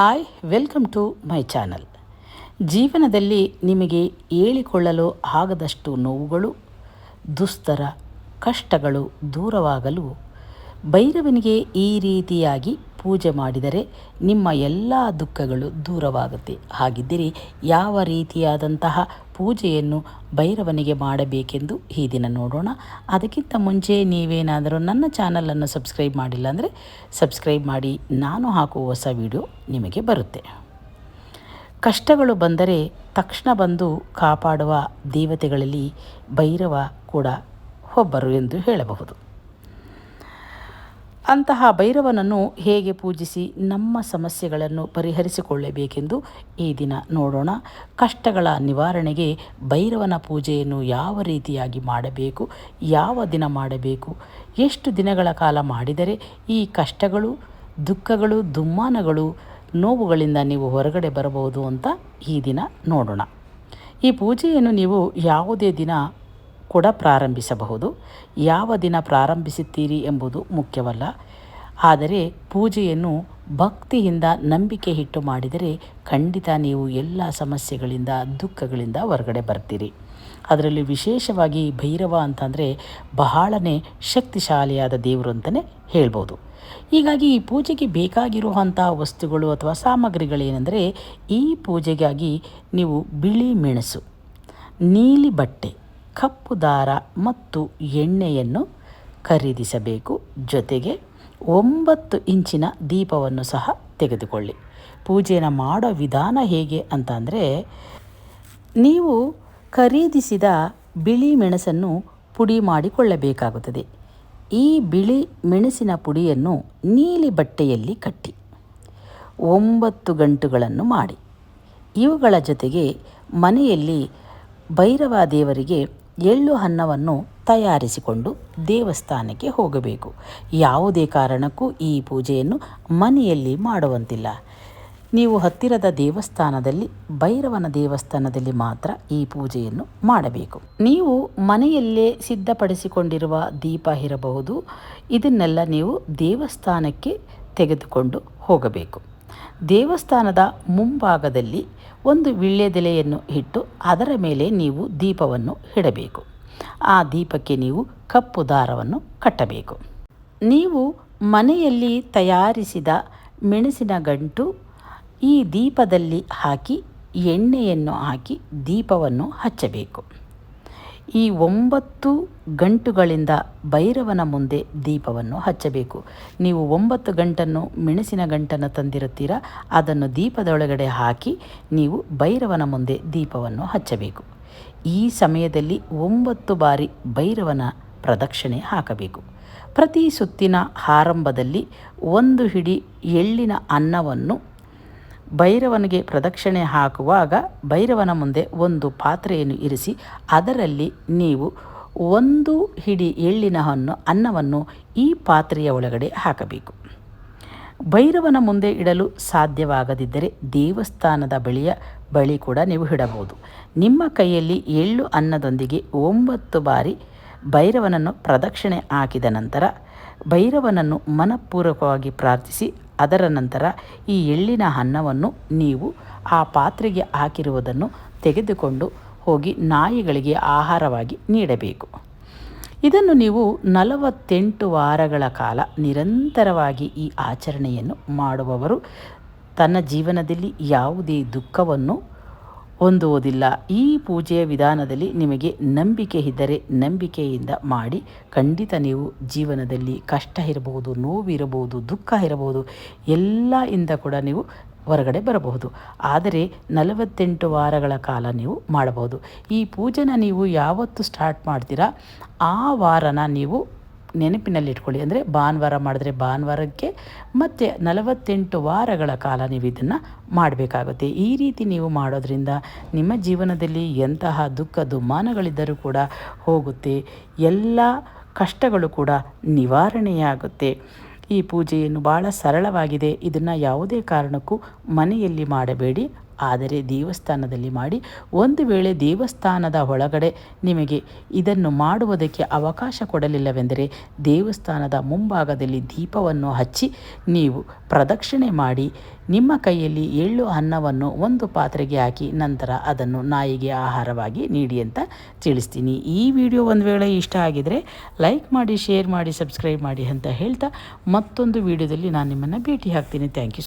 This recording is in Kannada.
Hi welcome to my channel ಜೀವನದಲ್ಲಿ ನಿಮಗೆ ಹೇಳಿಕೊಳ್ಳಲು ಆಗದಷ್ಟು ನೋವುಗಳು, ದುಸ್ತರ ಕಷ್ಟಗಳು ದೂರವಾಗಲು ಭೈರವನಿಗೆ ಈ ರೀತಿಯಾಗಿ ಪೂಜೆ ಮಾಡಿದರೆ ನಿಮ್ಮ ಎಲ್ಲ ದುಃಖಗಳು ದೂರವಾಗುತ್ತೆ. ಹಾಗಿದ್ದರೆ ಯಾವ ರೀತಿಯಾದಂತಹ ಪೂಜೆಯನ್ನು ಭೈರವನಿಗೆ ಮಾಡಬೇಕೆಂದು ಈ ದಿನ ನೋಡೋಣ. ಅದಕ್ಕಿಂತ ಮುಂಚೆ ನೀವೇನಾದರೂ ನನ್ನ ಚಾನಲನ್ನು ಸಬ್ಸ್ಕ್ರೈಬ್ ಮಾಡಿಲ್ಲ ಅಂದರೆ ಸಬ್ಸ್ಕ್ರೈಬ್ ಮಾಡಿ, ನಾನು ಹಾಕುವ ಹೊಸ ವಿಡಿಯೋ ನಿಮಗೆ ಬರುತ್ತೆ. ಕಷ್ಟಗಳು ಬಂದರೆ ತಕ್ಷಣ ಬಂದು ಕಾಪಾಡುವ ದೇವತೆಗಳಲ್ಲಿ ಭೈರವ ಕೂಡ ಒಬ್ಬರು ಎಂದು ಹೇಳಬಹುದು. ಅಂತಹ ಭೈರವನನ್ನು ಹೇಗೆ ಪೂಜಿಸಿ ನಮ್ಮ ಸಮಸ್ಯೆಗಳನ್ನು ಪರಿಹರಿಸಿಕೊಳ್ಳಬೇಕೆಂದು ಈ ದಿನ ನೋಡೋಣ. ಕಷ್ಟಗಳ ನಿವಾರಣೆಗೆ ಭೈರವನ ಪೂಜೆಯನ್ನು ಯಾವ ರೀತಿಯಾಗಿ ಮಾಡಬೇಕು, ಯಾವ ದಿನ ಮಾಡಬೇಕು, ಎಷ್ಟು ದಿನಗಳ ಕಾಲ ಮಾಡಿದರೆ ಈ ಕಷ್ಟಗಳು, ದುಃಖಗಳು, ದುಮ್ಮಾನಗಳು, ನೋವುಗಳಿಂದ ನೀವು ಹೊರಗಡೆ ಬರಬಹುದು ಅಂತ ಈ ದಿನ ನೋಡೋಣ. ಈ ಪೂಜೆಯನ್ನು ನೀವು ಯಾವುದೇ ದಿನ ಕೂಡ ಪ್ರಾರಂಭಿಸಬಹುದು. ಯಾವ ದಿನ ಪ್ರಾರಂಭಿಸುತ್ತೀರಿ ಎಂಬುದು ಮುಖ್ಯವಲ್ಲ. ಆದರೆ ಪೂಜೆಯನ್ನು ಭಕ್ತಿಯಿಂದ ನಂಬಿಕೆ ಇಟ್ಟು ಮಾಡಿದರೆ ಖಂಡಿತ ನೀವು ಎಲ್ಲ ಸಮಸ್ಯೆಗಳಿಂದ, ದುಃಖಗಳಿಂದ ಹೊರಗಡೆ ಬರ್ತೀರಿ. ಅದರಲ್ಲಿ ವಿಶೇಷವಾಗಿ ಭೈರವ ಅಂತಂದರೆ ಬಹಳನೇ ಶಕ್ತಿಶಾಲಿಯಾದ ದೇವರು ಅಂತಲೇ ಹೇಳ್ಬೋದು. ಹೀಗಾಗಿ ಈ ಪೂಜೆಗೆ ಬೇಕಾಗಿರುವಂಥ ವಸ್ತುಗಳು ಅಥವಾ ಸಾಮಗ್ರಿಗಳೇನೆಂದರೆ ಈ ಪೂಜೆಗಾಗಿ ನೀವು ಬಿಳಿ ಮೆಣಸು, ನೀಲಿ ಬಟ್ಟೆ ಕಪ್ಪು ದಾರ ಮತ್ತು ಎಣ್ಣೆಯನ್ನು ಖರೀದಿಸಬೇಕು. ಜೊತೆಗೆ ಒಂಬತ್ತು ಇಂಚಿನ ದೀಪವನ್ನು ಸಹ ತೆಗೆದುಕೊಳ್ಳಿ. ಪೂಜೆಯನ್ನು ಮಾಡೋ ವಿಧಾನ ಹೇಗೆ ಅಂತಂದರೆ, ನೀವು ಖರೀದಿಸಿದ ಬಿಳಿ ಮೆಣಸನ್ನು ಪುಡಿ ಮಾಡಿಕೊಳ್ಳಬೇಕಾಗುತ್ತದೆ. ಈ ಬಿಳಿ ಮೆಣಸಿನ ಪುಡಿಯನ್ನು ನೀಲಿ ಬಟ್ಟೆಯಲ್ಲಿ ಕಟ್ಟಿ, ಒಂಬತ್ತು ಗಂಟುಗಳನ್ನು ಮಾಡಿ. ಇವುಗಳ ಜೊತೆಗೆ ಮನೆಯಲ್ಲಿ ಭೈರವ ದೇವರಿಗೆ ಎಳ್ಳು ಅನ್ನವನ್ನು ತಯಾರಿಸಿಕೊಂಡು ದೇವಸ್ಥಾನಕ್ಕೆ ಹೋಗಬೇಕು. ಯಾವುದೇ ಕಾರಣಕ್ಕೂ ಈ ಪೂಜೆಯನ್ನು ಮನೆಯಲ್ಲಿ ಮಾಡುವಂತಿಲ್ಲ. ನೀವು ಹತ್ತಿರದ ದೇವಸ್ಥಾನದಲ್ಲಿ, ಭೈರವನ ದೇವಸ್ಥಾನದಲ್ಲಿ ಮಾತ್ರ ಈ ಪೂಜೆಯನ್ನು ಮಾಡಬೇಕು. ನೀವು ಮನೆಯಲ್ಲೇ ಸಿದ್ಧಪಡಿಸಿಕೊಂಡಿರುವ ದೀಪ ಇರಬಹುದು. ಇದನ್ನೆಲ್ಲ ನೀವು ದೇವಸ್ಥಾನಕ್ಕೆ ತೆಗೆದುಕೊಂಡು ಹೋಗಬೇಕು. ದೇವಸ್ಥಾನದ ಮುಂಭಾಗದಲ್ಲಿ ಒಂದು ವಿಳ್ಯದೆಲೆಯನ್ನು ಇಟ್ಟು ಅದರ ಮೇಲೆ ನೀವು ದೀಪವನ್ನು ಇಡಬೇಕು. ಆ ದೀಪಕ್ಕೆ ನೀವು ಕಪ್ಪು ದಾರವನ್ನು ಕಟ್ಟಬೇಕು. ನೀವು ಮನೆಯಲ್ಲಿ ತಯಾರಿಸಿದ ಮೆಣಸಿನ ಗಂಟು ಈ ದೀಪದಲ್ಲಿ ಹಾಕಿ, ಎಣ್ಣೆಯನ್ನು ಹಾಕಿ ದೀಪವನ್ನು ಹಚ್ಚಬೇಕು. ಈ ಒಂಬತ್ತು ಗಂಟುಗಳಿಂದ ಭೈರವನ ಮುಂದೆ ದೀಪವನ್ನು ಹಚ್ಚಬೇಕು. ನೀವು ಒಂಬತ್ತು ಗಂಟನ್ನು ಮೆಣಸಿನ ಗಂಟನ್ನು ತಂದಿರುತ್ತೀರ? ಅದನ್ನು ದೀಪದೊಳಗಡೆ ಹಾಕಿ ನೀವು ಭೈರವನ ಮುಂದೆ ದೀಪವನ್ನು ಹಚ್ಚಬೇಕು. ಈ ಸಮಯದಲ್ಲಿ ಒಂಬತ್ತು ಬಾರಿ ಭೈರವನ ಪ್ರದಕ್ಷಿಣೆ ಹಾಕಬೇಕು. ಪ್ರತಿ ಸುತ್ತಿನ ಆರಂಭದಲ್ಲಿ ಒಂದು ಹಿಡಿ ಎಳ್ಳಿನ ಅನ್ನವನ್ನು ಭೈರವನಿಗೆ ಪ್ರದಕ್ಷಿಣೆ ಹಾಕುವಾಗ ಭೈರವನ ಮುಂದೆ ಒಂದು ಪಾತ್ರೆಯನ್ನು ಇರಿಸಿ, ಅದರಲ್ಲಿ ನೀವು ಒಂದು ಹಿಡಿ ಎಳ್ಳಿನ ಹಣ್ಣು ಅನ್ನವನ್ನು ಈ ಪಾತ್ರೆಯ ಒಳಗಡೆ ಹಾಕಬೇಕು. ಭೈರವನ ಮುಂದೆ ಇಡಲು ಸಾಧ್ಯವಾಗದಿದ್ದರೆ ದೇವಸ್ಥಾನದ ಬಳಿಯ ಬಳಿ ಕೂಡ ನೀವು ಇಡಬಹುದು. ನಿಮ್ಮ ಕೈಯಲ್ಲಿ ಎಳ್ಳು ಅನ್ನದೊಂದಿಗೆ ಒಂಬತ್ತು ಬಾರಿ ಭೈರವನನ್ನು ಪ್ರದಕ್ಷಿಣೆ ಹಾಕಿದ ನಂತರ ಭೈರವನನ್ನು ಮನಪೂರ್ವಕವಾಗಿ ಪ್ರಾರ್ಥಿಸಿ ಅದರ ನಂತರ ಈ ಎಳ್ಳಿನ ಅನ್ನವನ್ನು ನೀವು ಆ ಪಾತ್ರೆಗೆ ಹಾಕಿರುವುದನ್ನು ತೆಗೆದುಕೊಂಡು ಹೋಗಿ ನಾಯಿಗಳಿಗೆ ಆಹಾರವಾಗಿ ನೀಡಬೇಕು. ಇದನ್ನು ನೀವು ನಲವತ್ತೆಂಟು ವಾರಗಳ ಕಾಲ ನಿರಂತರವಾಗಿ ಈ ಆಚರಣೆಯನ್ನು ಮಾಡುವವರು ತನ್ನ ಜೀವನದಲ್ಲಿ ಯಾವುದೇ ದುಃಖವನ್ನು ಹೊಂದುವುದಿಲ್ಲ. ಈ ಪೂಜೆಯ ವಿಧಾನದಲ್ಲಿ ನಿಮಗೆ ನಂಬಿಕೆ ಇದ್ದರೆ ನಂಬಿಕೆಯಿಂದ ಮಾಡಿ, ಖಂಡಿತ ನೀವು ಜೀವನದಲ್ಲಿ ಕಷ್ಟ ಇರಬಹುದು, ನೋವಿರಬಹುದು, ದುಃಖ ಇರಬಹುದು, ಎಲ್ಲ ಇಂದ ಕೂಡ ನೀವು ಹೊರಗಡೆ ಬರಬಹುದು. ಆದರೆ ನಲವತ್ತೆಂಟು ವಾರಗಳ ಕಾಲ ನೀವು ಮಾಡಬಹುದು. ಈ ಪೂಜೆನ ನೀವು ಯಾವತ್ತು ಸ್ಟಾರ್ಟ್ ಮಾಡ್ತೀರಾ? ಆ ವಾರನ ನೀವು ನೆನಪಿನಲ್ಲಿಟ್ಕೊಳ್ಳಿ ಅಂದರೆ ಭಾನುವಾರ ಮಾಡಿದ್ರೆ ಭಾನುವಾರಕ್ಕೆ ಮತ್ತು ನಲವತ್ತೆಂಟು ವಾರಗಳ ಕಾಲ ನೀವು ಇದನ್ನು ಮಾಡಬೇಕಾಗುತ್ತೆ. ಈ ರೀತಿ ನೀವು ಮಾಡೋದ್ರಿಂದ ನಿಮ್ಮ ಜೀವನದಲ್ಲಿ ಎಂತಹ ದುಃಖ ದುಮ್ಮಾನಗಳಿದ್ದರೂ ಕೂಡ ಹೋಗುತ್ತೆ. ಎಲ್ಲ ಕಷ್ಟಗಳು ಕೂಡ ನಿವಾರಣೆಯಾಗುತ್ತೆ. ಈ ಪೂಜೆಯನ್ನು ಭಾಳ ಸರಳವಾಗಿದೆ. ಇದನ್ನು ಯಾವುದೇ ಕಾರಣಕ್ಕೂ ಮನೆಯಲ್ಲಿ ಮಾಡಬೇಡಿ. ಆದರೆ ದೇವಸ್ಥಾನದಲ್ಲಿ ಮಾಡಿ ಒಂದು ವೇಳೆ ದೇವಸ್ಥಾನದ ಒಳಗಡೆ ನಿಮಗೆ ಇದನ್ನು ಮಾಡುವುದಕ್ಕೆ ಅವಕಾಶ ಕೊಡಲಿಲ್ಲವೆಂದರೆ ದೇವಸ್ಥಾನದ ಮುಂಭಾಗದಲ್ಲಿ ದೀಪವನ್ನು ಹಚ್ಚಿ ನೀವು ಪ್ರದಕ್ಷಿಣೆ ಮಾಡಿ ನಿಮ್ಮ ಕೈಯಲ್ಲಿ ಎಳ್ಳು ಅನ್ನವನ್ನು ಒಂದು ಪಾತ್ರೆಗೆ ಹಾಕಿ ನಂತರ ಅದನ್ನು ನಾಯಿಗೆ ಆಹಾರವಾಗಿ ನೀಡಿ ಅಂತ ತಿಳಿಸ್ತೀನಿ. ಈ ವಿಡಿಯೋ ಒಂದು ವೇಳೆ ಇಷ್ಟ ಆಗಿದರೆ ಲೈಕ್ ಮಾಡಿ, ಶೇರ್ ಮಾಡಿ, ಸಬ್ಸ್ಕ್ರೈಬ್ ಮಾಡಿ ಅಂತ ಹೇಳ್ತಾ ಮತ್ತೊಂದು ವಿಡಿಯೋದಲ್ಲಿ ನಾನು ನಿಮ್ಮನ್ನು ಭೇಟಿ ಹಾಕ್ತೀನಿ ಥ್ಯಾಂಕ್ ಯು.